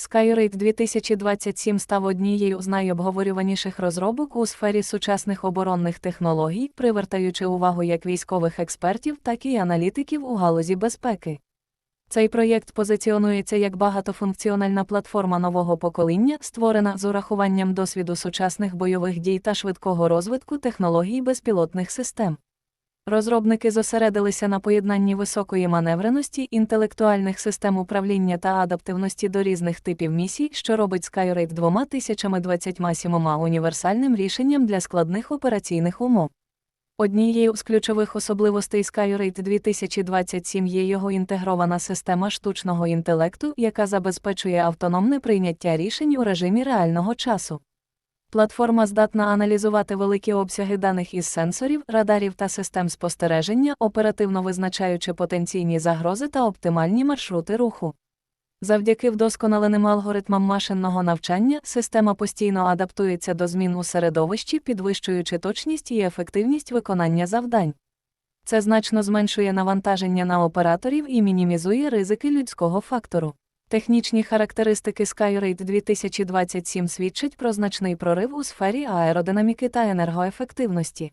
Skyrate 2027 став однією з найобговорюваніших розробок у сфері сучасних оборонних технологій, привертаючи увагу як військових експертів, так і аналітиків у галузі безпеки. Цей проєкт позиціонується як багатофункціональна платформа нового покоління, створена з урахуванням досвіду сучасних бойових дій та швидкого розвитку технологій безпілотних систем. Розробники зосередилися на поєднанні високої маневреності, інтелектуальних систем управління та адаптивності до різних типів місій, що робить Skyrate 2027 універсальним рішенням для складних операційних умов. Однією з ключових особливостей Skyrate 2027 є його інтегрована система штучного інтелекту, яка забезпечує автономне прийняття рішень у режимі реального часу. Платформа здатна аналізувати великі обсяги даних із сенсорів, радарів та систем спостереження, оперативно визначаючи потенційні загрози та оптимальні маршрути руху. Завдяки вдосконаленим алгоритмам машинного навчання система постійно адаптується до змін у середовищі, підвищуючи точність і ефективність виконання завдань. Це значно зменшує навантаження на операторів і мінімізує ризики людського фактору. Технічні характеристики Skyrate 2027 свідчать про значний прорив у сфері аеродинаміки та енергоефективності.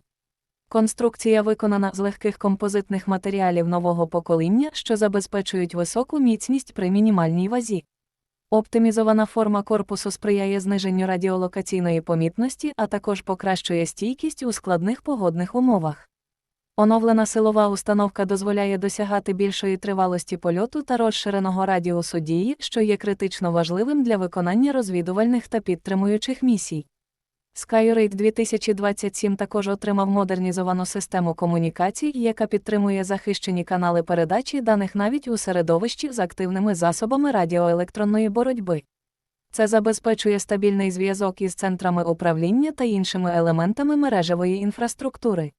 Конструкція виконана з легких композитних матеріалів нового покоління, що забезпечують високу міцність при мінімальній вазі. Оптимізована форма корпусу сприяє зниженню радіолокаційної помітності, а також покращує стійкість у складних погодних умовах. Оновлена силова установка дозволяє досягати більшої тривалості польоту та розширеного радіусу дії, що є критично важливим для виконання розвідувальних та підтримуючих місій. Skyrate 2027 також отримав модернізовану систему комунікацій, яка підтримує захищені канали передачі даних навіть у середовищі з активними засобами радіоелектронної боротьби. Це забезпечує стабільний зв'язок із центрами управління та іншими елементами мережевої інфраструктури.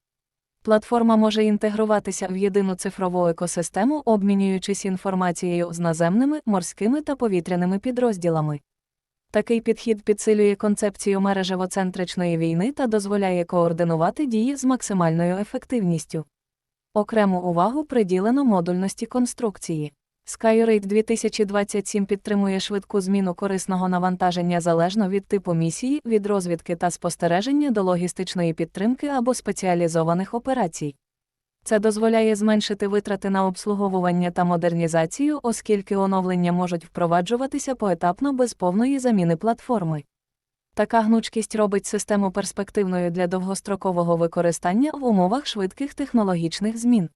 Платформа може інтегруватися в єдину цифрову екосистему, обмінюючись інформацією з наземними, морськими та повітряними підрозділами. Такий підхід підсилює концепцію мережевоцентричної війни та дозволяє координувати дії з максимальною ефективністю. Окрему увагу приділено модульності конструкції. Skyrate 2027 підтримує швидку зміну корисного навантаження залежно від типу місії, від розвідки та спостереження до логістичної підтримки або спеціалізованих операцій. Це дозволяє зменшити витрати на обслуговування та модернізацію, оскільки оновлення можуть впроваджуватися поетапно без повної заміни платформи. Така гнучкість робить систему перспективною для довгострокового використання в умовах швидких технологічних змін.